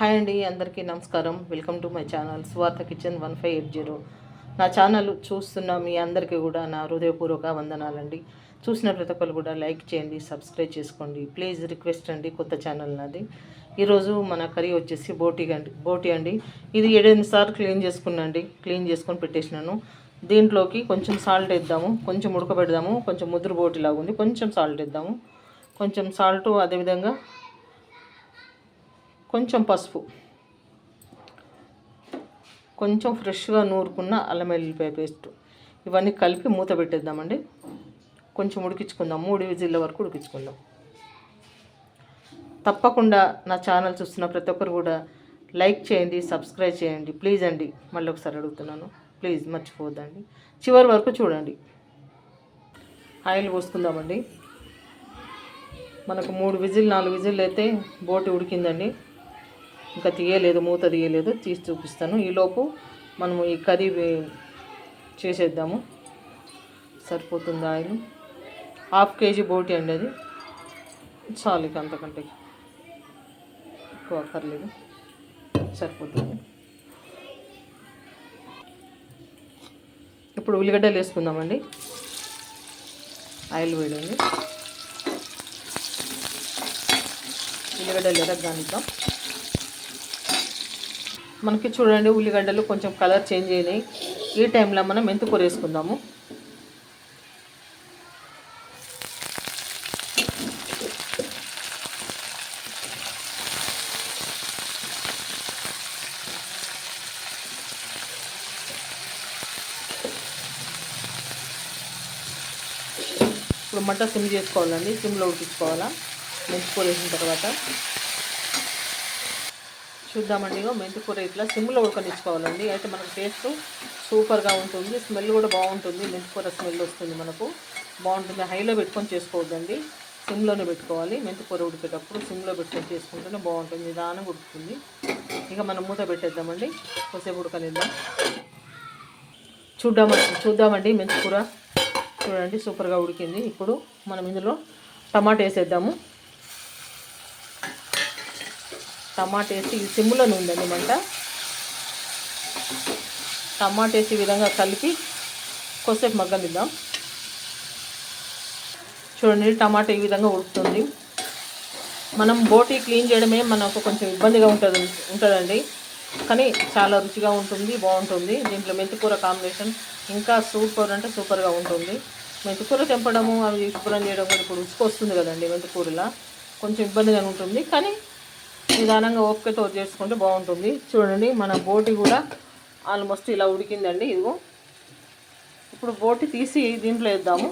Hi అండి అందరికీ నమస్కారం. Welcome to my channel Swartha kitchen one five eight zero. నా ఛానల్ చూస్తున్న మీ అందరికీ కూడా నా హృదయపూర్వక వందనాలండి. చూసిన ప్రతి ఒక్కరు కూడా లైక్ చేయండి సబ్స్క్రైబ్ చేసుకోండి. ప్లీజ్ రిక్వెస్ట్ అండి కొత్త ఛానల్ నాది. ఈరోజు మన కర్రీ వచ్చేసి బోటీ అండి బోటీ అండి. ఇది ఏడెనిమిది సార్లు క్లీన్ చేసుకున్నాండి క్లీన్ చేసుకొని పెట్టేసినాను. దీంట్లోకి కొంచెం సాల్ట్ వేద్దాము. కొంచెం ఉడకబెడదాము. కొంచెం ముద్ర బోటి లాగా ఉంది కొంచెం సాల్ట్ వేద్దాము. కొంచెం సాల్ట్ అదేవిధంగా కొంచెం పసుపు. కొంచెం ఫ్రెష్గా నూరుకున్న అల్లం వెల్లిపాయ పేస్ట్. ఇవన్నీ కలిపి మూత పెట్టేద్దామండి. కొంచెం ఉడికించుకుందాం. మూడు విజిల్ల వరకు ఉడికించుకుందాం. తప్పకుండా నా ఛానల్ చూస్తున్న ప్రతి ఒక్కరు కూడా లైక్ చేయండి సబ్స్క్రైబ్ చేయండి. ప్లీజ్ అండి మళ్ళీ ఒకసారి అడుగుతున్నాను. ప్లీజ్ మర్చిపోవద్దండి. చివరి వరకు చూడండి. ఆయిల్ పోసుకుందామండి. మనకు మూడు విజిల్ నాలుగు విజిల్ అయితే బోటి ఉడికిందండి. ఇంకా తీయలేదు మూత తీయలేదు తీసి చూపిస్తాను. ఈలోపు మనము ఈ కర్రీ చేసేద్దాము. సరిపోతుంది ఆయిల్. హాఫ్ కేజీ బోటి అండి అది. చాలు ఇక అంతకంటే ఎక్కువ అక్కర్లేదు. సరిపోతుంది. ఇప్పుడు ఉల్లిగడ్డలు వేసుకుందామండి. ఆయిల్ వేయండి ఉల్లిగడ్డలు ఎరగ్గానిద్దాం మనకి చూడండి ఉల్లిగడ్డలు కొంచెం కలర్ చేంజ్ అయినాయి. ఈ టైంలో మనం మెంతికూర వేసుకుందాము. ఇప్పుడు మటన్ సిమ్ చేసుకోవాలండి. సిమ్లో ఉడికించుకోవాలా? మెంతికూర వేసిన తర్వాత. చూద్దామండి. ఇగో మెంతికూర ఇట్లా సిమ్లో ఉడకనిచ్చుకోవాలండి. అయితే మనకు టేస్ట్ సూపర్గా ఉంటుంది. స్మెల్ కూడా బాగుంటుంది. మెంతికూర స్మెల్ వస్తుంది మనకు. బాగుంటుంది. హైలో పెట్టుకొని చేసుకోవద్దండి. సిమ్లోనే పెట్టుకోవాలి. మెంతికూర ఉడికేటప్పుడు సిమ్లో పెట్టుకొని చేసుకుంటేనే బాగుంటుంది. నిదానంగా ఉడుకుతుంది. ఇక మనం మూత పెట్టేద్దామండి. కొద్దిసేపు ఉడకనిద్దాం. చూద్దామండి చూద్దామండి మెంతికూర చూడండి సూపర్గా ఉడికింది. ఇప్పుడు మనం ఇందులో టమాటా వేసేద్దాము. టమాటా వేసి ఇది సిమ్లోనే ఉందండి మంట. టమాటా వేసి విధంగా కలిపి కొద్దిసేపు మగ్గనిద్దాం చూడండి టమాటా ఈ విధంగా ఉడుకుతుంది. మనం బోటీ క్లీన్ చేయడమే మనకు కొంచెం ఇబ్బందిగా ఉంటుంది ఉంటుందండి. కానీ చాలా రుచిగా ఉంటుంది బాగుంటుంది. దీంట్లో మెంతికూర కాంబినేషన్ ఇంకా సూపర్ అంటే సూపర్గా ఉంటుంది. మెంతికూర తెంపడము అవి శుభ్రం చేయడం కూడా ఇప్పుడు ఉసుకు వస్తుంది కదండి మెంతికూరలా. కొంచెం ఇబ్బందిగా ఉంటుంది. కానీ నిదానంగా ఓపికతో చేసుకుంటే బాగుంటుంది. చూడండి మన బోటి కూడా ఆల్మోస్ట్ ఇలా ఉడికిందండి ఇదిగో. ఇప్పుడు బోటి తీసి దీంట్లో వేద్దాము.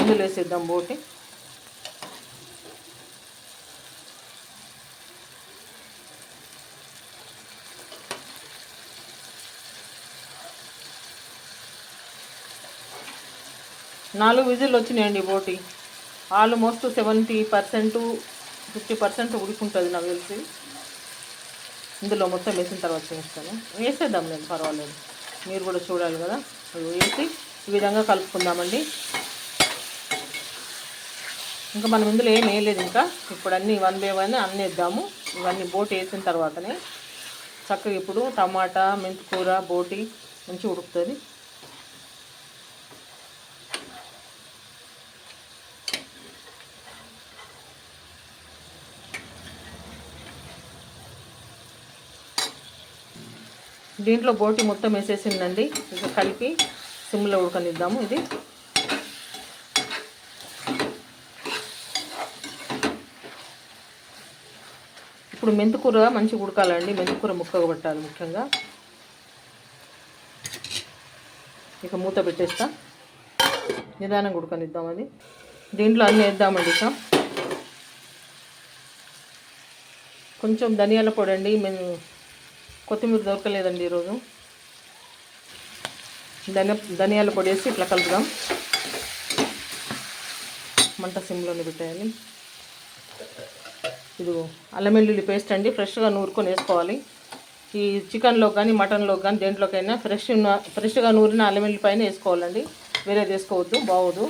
ఇందులో వేసేద్దాం బోటి. నాలుగు విజిల్ వచ్చినాయండి బోటి. Almost seventy percent fifty percent ఉడుకుంటుంది నాకు తెలిసి. ఇందులో మొత్తం వేసిన తర్వాత చేస్తాను. వేసేద్దాం నేను పర్వాలేదు. మీరు కూడా చూడాలి కదా. అది వేసి ఈ విధంగా కలుపుకుందామండి. ఇంకా మనం ఇందులో ఏం వేయలేదు ఇంకా. ఇప్పుడు అన్నీ వన్ బై వన్ అన్నీ వేద్దాము ఇవన్నీ బోటి వేసిన తర్వాతనే చక్కగా ఇప్పుడు టమాటా మెంతికూర బోటి మంచిగా ఉడుకుతుంది. దీంట్లో బోటి మొత్తం వేసేసిందండి. ఇక కలిపి సిమ్లో ఉడకనిద్దాము ఇది. ఇప్పుడు మెంతికూర మంచిగా ఉడకాలండి. మెంతికూర ముక్కగా పట్టాలి ముఖ్యంగా. ఇక మూత పెట్టేస్తా. నిదానంగా ఉడకనిద్దాం అది. దీంట్లో అన్నీ వేద్దామండి ఇక. కొంచెం ధనియాల పొడి అండి. మేము కొత్తిమీర దొరకలేదండి ఈరోజు. ధనియా ధనియాల పొడి వేసి ఇట్లా కలుపుదాం. మంట సిమ్లోనే పెట్టేయాలి. ఇది అల్లం వెల్లుల్లి పేస్ట్ అండి ఫ్రెష్గా నూరుకొని వేసుకోవాలి. ఈ చికెన్లో కానీ మటన్లో కానీ దేంట్లోకైనా ఫ్రెష్ ఫ్రెష్గా నూరిన అల్లం వెల్లుల్లి పైన వేసుకోవాలండి. వేరేది వేసుకోవద్దు బాగోదు.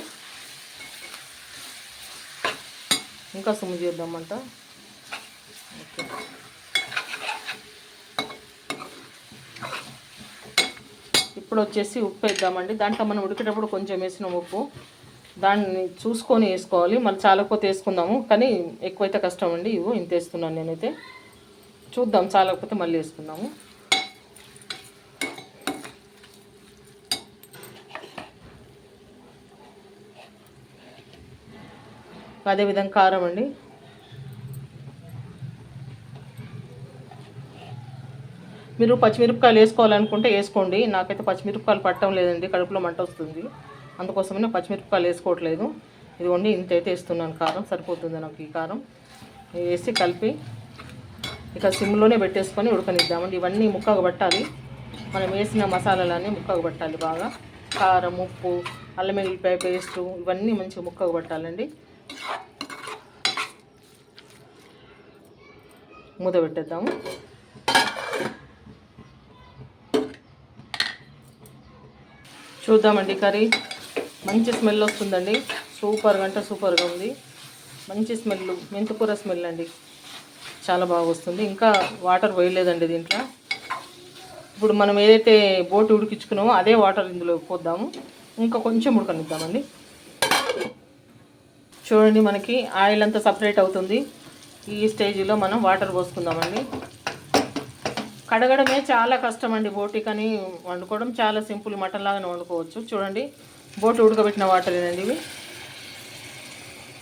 ఇంకా సుమ్ము చేద్దామంట ఇప్పుడు వచ్చేసి ఉప్పు వేద్దామండి. దాంట్లో మనం ఉడికేటప్పుడు కొంచెం వేసిన ఉప్పు. దాన్ని చూసుకొని వేసుకోవాలి. మళ్ళీ చాలకపోతే వేసుకుందాము. కానీ ఎక్కువైతే కష్టం అండి. ఇవ్వు ఇంత వేస్తున్నాను నేనైతే. చూద్దాం చాలకపోతే మళ్ళీ వేసుకుందాము. అదేవిధంగా కారం అండి. మీరు పచ్చిమిరపకాయలు వేసుకోవాలనుకుంటే వేసుకోండి. నాకైతే పచ్చిమిరపకాయలు పట్టడం లేదండి. కడుపులో మంట వస్తుంది. అందుకోసమే పచ్చిమిరపకాయలు వేసుకోవట్లేదు. ఇదిగోండి ఇంత అయితే వేస్తున్నాను కారం. సరిపోతుంది నాకు ఈ కారం. వేసి కలిపి ఇక సిమ్లోనే పెట్టేసుకొని ఉడకనిద్దామండి. ఇవన్నీ ముక్కగా పట్టాలి. మనం వేసిన మసాలాలన్నీ ముక్కగా పట్టాలి బాగా. కారం ఉప్పు అల్లం వెల్లిపాయ పేస్టు ఇవన్నీ మంచిగా ముక్కగా పట్టాలండి. మూత పెట్టేద్దాము. చూద్దామండి కర్రీ. మంచి స్మెల్ వస్తుందండి. సూపర్గా అంటే సూపర్గా ఉంది. మంచి స్మెల్ మెంతికూర స్మెల్ అండి. చాలా బాగా వస్తుంది. ఇంకా వాటర్ పోయలేదండి దీంట్లో. ఇప్పుడు మనం ఏదైతే బోటు ఉడికించుకున్నామో అదే వాటర్ ఇందులో పోద్దాము. ఇంకా కొంచెం ఉడకనిద్దామండి. చూడండి మనకి ఆయిల్ అంతా సపరేట్ అవుతుంది. ఈ స్టేజ్లో మనం వాటర్ పోసుకుందామండి. కడగడమే చాలా కష్టం అండి బోటి కానీ వండుకోవడం. చాలా సింపుల్ మటన్ లాగానే వండుకోవచ్చు. చూడండి బోటి ఉడకబెట్టిన వాటరేనండి ఇవి.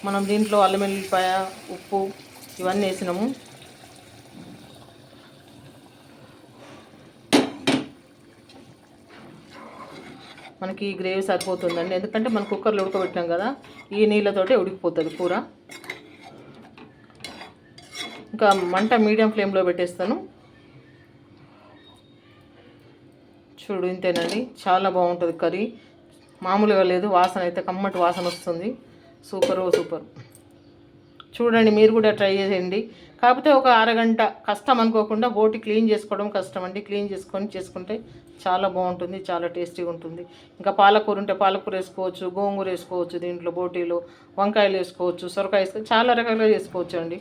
మనం దీంట్లో అల్లం వెల్లిపాయ ఉప్పు ఇవన్నీ వేసినాము. మనకి ఈ గ్రేవీ సరిపోతుందండి. ఎందుకంటే మనం కుక్కర్లో ఉడకబెట్టినాం కదా ఈ నీళ్ళతోటే ఉడికిపోతుంది కూర. ఇంకా మంట మీడియం ఫ్లేమ్లో పెట్టేస్తాను. చూడు ఇంతేనండి. చాలా బాగుంటుంది కర్రీ. మామూలుగా లేదు వాసన అయితే కమ్మటి వాసన వస్తుంది. Super super. చూడండి మీరు కూడా ట్రై చేయండి. కాకపోతే ఒక అరగంట కష్టం అనుకోకుండా బోటి క్లీన్ చేసుకోవడం కష్టం అండి క్లీన్ చేసుకొని చేసుకుంటే చాలా బాగుంటుంది చాలా టేస్టీగా ఉంటుంది. ఇంకా పాలకూర ఉంటే పాలకూర వేసుకోవచ్చు గోంగూర వేసుకోవచ్చు దీంట్లో బోటీలో వంకాయలు వేసుకోవచ్చు సొరకాయ వేసుకోవచ్చు చాలా రకాలుగా చేసుకోవచ్చు అండి.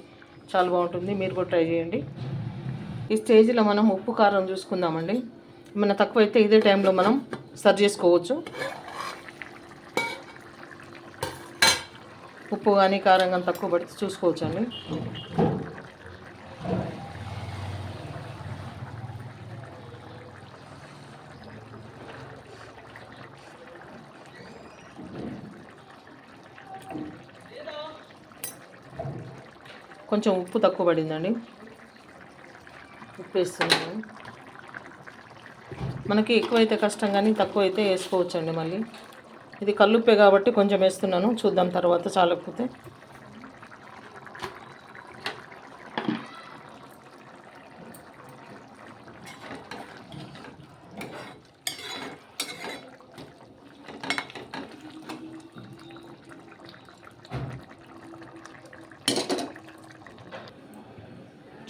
చాలా బాగుంటుంది మీరు కూడా ట్రై చేయండి. ఈ స్టేజ్లో మనం ఉప్పు కారం చూసుకుందామండి. ఏమైనా తక్కువైతే ఇదే టైంలో మనం సర్వ్ చేసుకోవచ్చు. ఉప్పు కానీ కారం కానీ తక్కువ పడితే చూసుకోవచ్చు అండి కొంచెం ఉప్పు తక్కువ పడిందండి. ఉప్పు వేస్తున్నాను. మనకి ఎక్కువైతే కష్టం కానీ తక్కువ అయితే వేసుకోవచ్చండి మళ్ళీ. ఇది కల్లుప్పే కాబట్టి కొంచెం వేస్తున్నాను. చూద్దాం తర్వాత చాలకపోతే.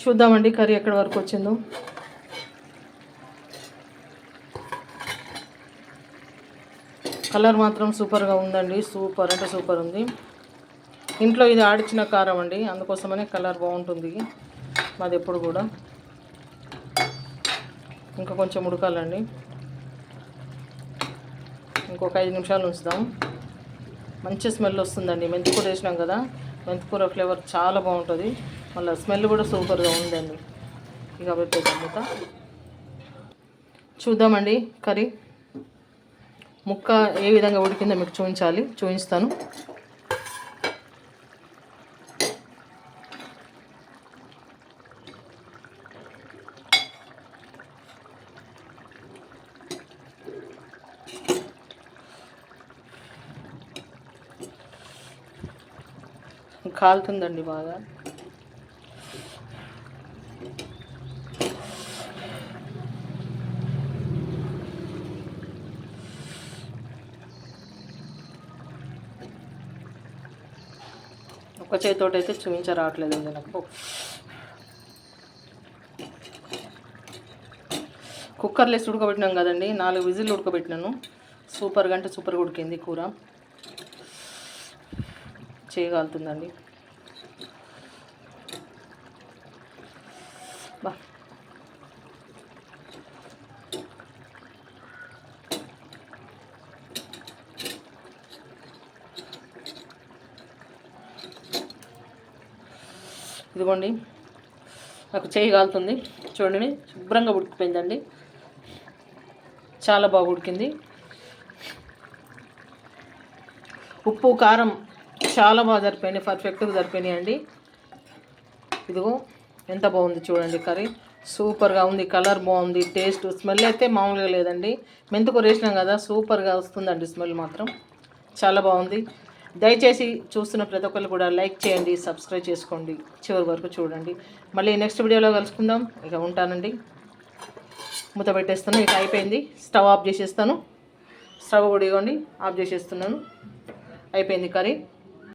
చూద్దామండి కర్రీ ఎక్కడి వరకు వచ్చిందో. కలర్ మాత్రం సూపర్గా ఉందండి. సూపర్ అంటే సూపర్ ఉంది. ఇంట్లో ఇది ఆడిచిన కారం అండి. అందుకోసమనే కలర్ బాగుంటుంది. మాది ఎప్పుడు కూడా. ఇంకా కొంచెం ఉడకాలండి. ఇంకొక ఐదు నిమిషాలు ఉంచుదాం. మంచి స్మెల్ వస్తుందండి. మెంతికూర వేసినాం కదా. మెంతికూర ఫ్లేవర్ చాలా బాగుంటుంది. మళ్ళీ స్మెల్ కూడా సూపర్గా ఉందండి. ఇక పెట్టేద్దాం మూత చూద్దామండి కర్రీ. ముక్క ఏ విధంగా ఉడికిందో మీకు చూపించాలి చూపిస్తాను. కాలుతుందండి బాగా. ఒక చేతితోటి అయితే చూపించరావట్లేదు అండి నాకు. కుక్కర్లో వేసి ఉడకబెట్టినాం కదండి నాలుగు విజిల్ ఉడకబెట్టినాను. సూపర్గా అంటే సూపర్గా ఉడికింది కూర. చేయగలుగుతుందండి బా. ఇదిగోండి. నాకు చేయి కాలుతుంది. చూడండి శుభ్రంగా ఉడికిపోయిందండి. చాలా బాగా ఉడికింది. ఉప్పు కారం చాలా బాగా సరిపోయినాయి. పర్ఫెక్ట్గా సరిపోయినాయి అండి. ఇదిగో ఎంత బాగుంది చూడండి కర్రీ. సూపర్గా ఉంది కలర్ బాగుంది టేస్ట్ స్మెల్ అయితే మామూలుగా లేదండి. మెంతుకూర వేసినాం కదా సూపర్గా వస్తుందండి స్మెల్ మాత్రం. చాలా బాగుంది. దయచేసి చూస్తున్న ప్రతి ఒక్కరు కూడా లైక్ చేయండి సబ్స్క్రైబ్ చేసుకోండి. చివరి వరకు చూడండి. మళ్ళీ నెక్స్ట్ వీడియోలో కలుసుకుందాం. ఇక ఉంటానండి. మూత పెట్టేస్తాను. ఇక అయిపోయింది. స్టవ్ ఆఫ్ చేసేస్తాను. స్టవ్ కూడా ఇవ్వండి ఆఫ్ చేసేస్తున్నాను. అయిపోయింది కర్రీ.